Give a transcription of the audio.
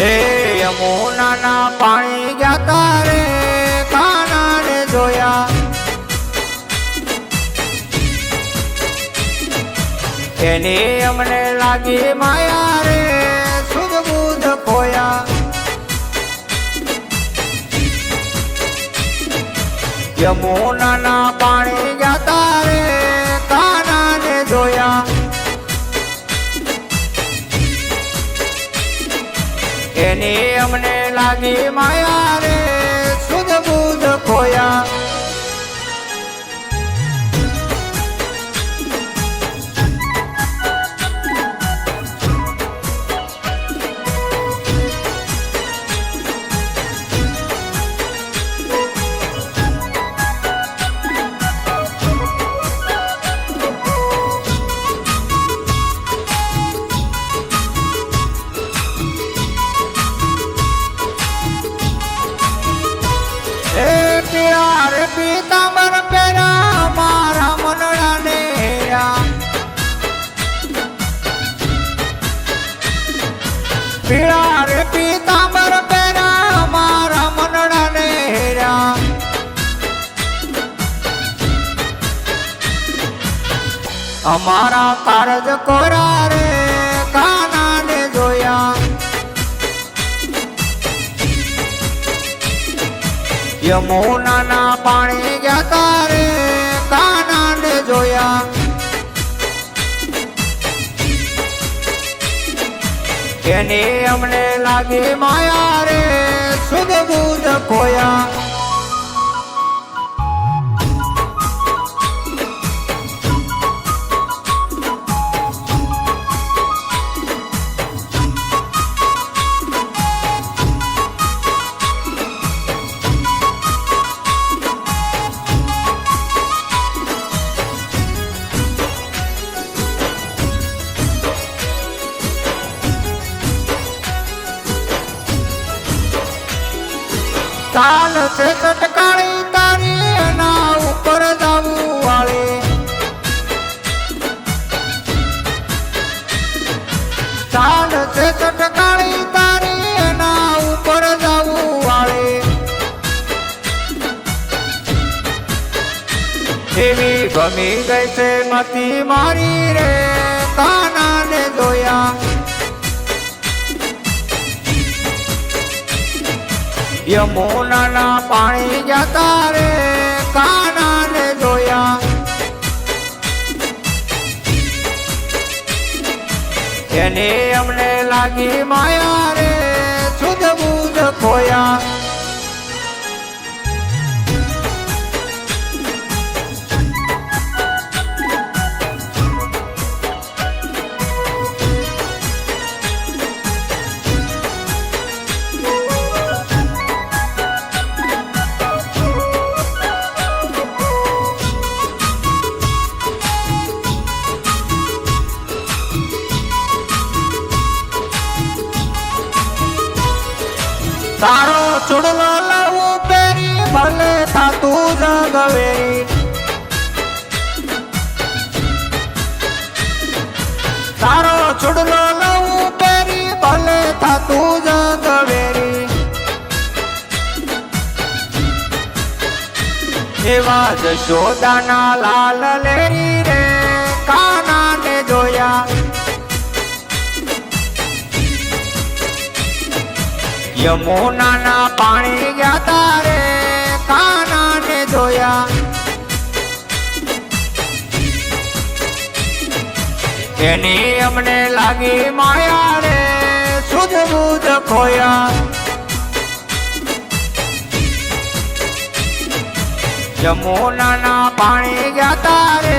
એ યમુનાના પાણી ગયા તારે, કાનાને જોયા. એની અમને લાગી માયા રે સુધ બુધ ખોયા. યમુનાના પાણી ગયા એની અમને લાગી માયા રે. સુધ બુધ ખોયા પીતાંબર પહેરા મારા મનડા ને પીળા રે પીતાંબર પહેરા મારા મનડા ને અમારા કારજ કોરા યમુનાના પાણી ગયા તારે કાનાને જોયા. એની અમને લાગી માયા રે સુધ બુધ ખોયા. ચાલ છે ચટકાળી તારી એના ઉપર જાવું વાળે. ચાલ છે ચટકાળી તારી એના ઉપર જાવું વાળે. એવી ગમી ગઈ છે મતી મારી રે કાનાને જોયા યમુનાના પાણી જતા રે કાનાને જોયા. એને અમને લાગી માયા રે સુધ બુધ ખોયા. તારો ચૂડલો લાવું પેરી ભલે થતું જગવે તારો ચૂડલો લાવું પેરી ભલે થતું જગવેરી એવા જશોદાના લાલ લેરી યમુનાના પાણી ગયા તારે, કાનાને ધોયા. એની અમને લાગી માયા રે શુદ્ધ બુધ ખોયા. યમુનાના પાણી ગયા તારે